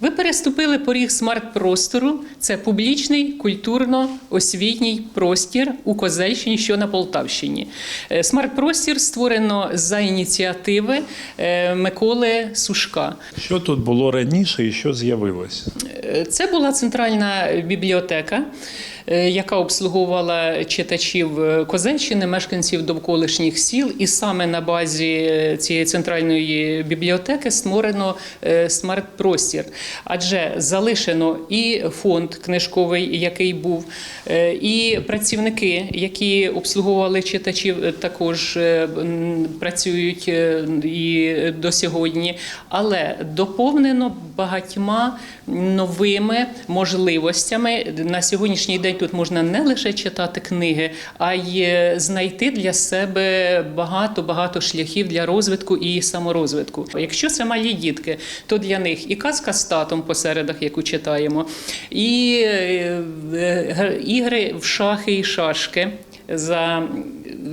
Ви переступили поріг смарт-простору. Це публічний культурно-освітній простір у Козельщині, що на Полтавщині. Е, Смарт-простір створено за ініціативи е, Миколи Сушка. Що тут було раніше і що з'явилося? Е, Це була центральна бібліотека, яка обслуговувала читачів е, Козельщини, мешканців довколишніх сіл, і саме на базі е, цієї центральної бібліотеки створено е, смарт-простір. Адже залишено і фонд книжковий, який був, е, і працівники, які обслуговували читачів, е, також е, працюють е, і до сьогодні, але доповнено багатьма новими можливостями. На сьогоднішній день тут можна не лише читати книги, а й е, знайти для себе багато багато шляхів для розвитку і саморозвитку. Якщо це малі дітки, то для них і казка з татом по середах, яку читаємо, і е, е, ігри в шахи і шашки. За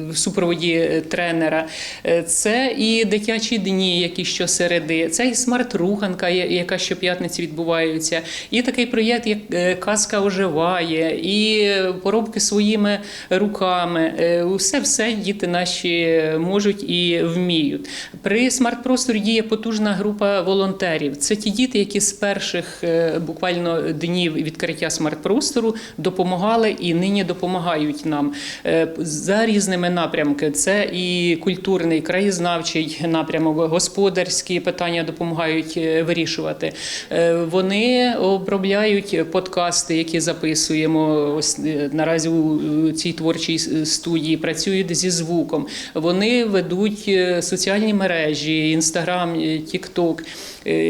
в супроводі тренера, Е, це і дитячі дні, які щосереди, це і смарт-руханка, яка щоп'ятниці відбувається, і такий проєкт, як е, казка оживає, і поробки своїми руками. Е, Усе все діти наші можуть і вміють. При смарт-просторі діє потужна група волонтерів. Це ті діти, які з перших е, буквально днів відкриття смарт-простору допомагали і нині допомагають нам Е, за різними напрямками. Це і культурний, краєзнавчий напрямок, господарські питання допомагають е, вирішувати. Е, Вони обробляють подкасти, які записуємо ось е, наразі у цій творчій студії, працюють зі звуком. Вони ведуть соціальні мережі, інстаграм, тікток.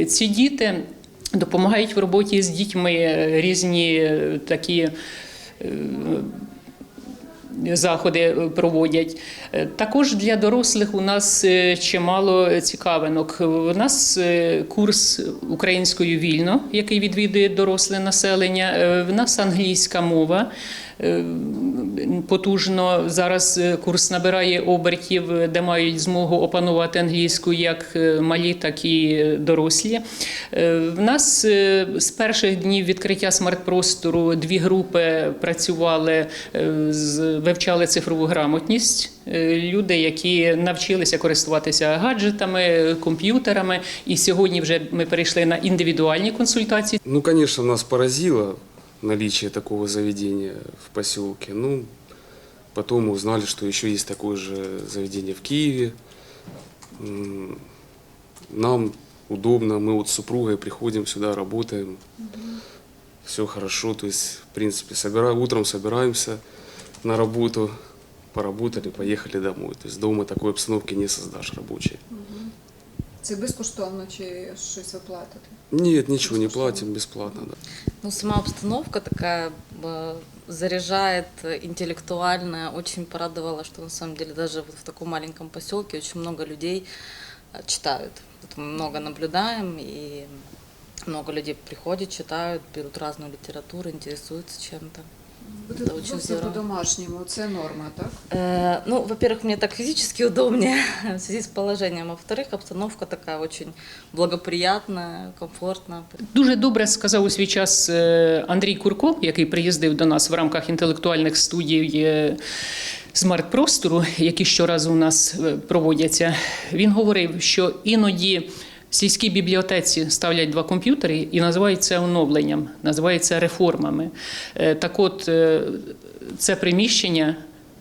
Ці діти допомагають в роботі з дітьми різні такі. Е, Заходи проводять Е, також для дорослих. У нас е, чимало цікавинок. У нас е, курс українською вільно, який відвідує доросле населення. Е, В нас англійська мова. Е, Потужно зараз е, курс набирає обертів, де мають змогу опанувати англійську як е, малі, так і дорослі. В нас з перших днів відкриття смарт-простору дві групи працювали, вивчали цифрову грамотність. Люди, які навчилися користуватися гаджетами, комп'ютерами, і сьогодні вже ми перейшли на індивідуальні консультації. Ну, конечно, нас поразило наличие такого заведения в поселке. Ну, потом узнали, что еще есть такое же заведение в Киеве. Нам удобно, мы вот с супругой приходим сюда, работаем. Все хорошо, то есть, в принципе, собира... утром собираемся на работу, поработали, поехали домой. То есть дома такой обстановки не создашь рабочей. Це безкоштовно чи щось ви платите? Нет, ничего не платим, бесплатно, да. Ну, сама обстановка такая э, заряжает э, интеллектуальная. Очень порадовала, что на самом деле даже вот в таком маленьком поселке очень много людей э, читают. Вот мы много наблюдаем, и много людей приходят, читают, берут разную литературу, интересуются чем-то. Ви Це тут дуже зовсім здорово. по-домашньому, це норма, так? Э, Ну, во-первых, мне так физически удобнее в связи с положением, а во-вторых, обстановка такая очень благоприятная, комфортная. Дуже добре сказав у свій час е, Андрій Курко, який приїздив до нас в рамках інтелектуальних студій. е, Смарт-простору, які щоразу у нас е, проводяться, він говорив, що іноді сільській бібліотеці ставлять два комп'ютери і називають це оновленням, називають це реформами. Е, Так от, е, це приміщення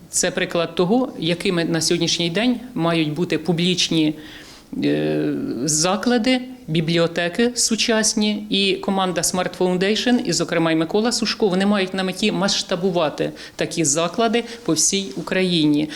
це приклад того, якими на сьогоднішній день мають бути публічні е, заклади, бібліотеки сучасні і команда Smart Foundation, і, зокрема, і Микола Сушко, вони мають на меті масштабувати такі заклади по всій Україні.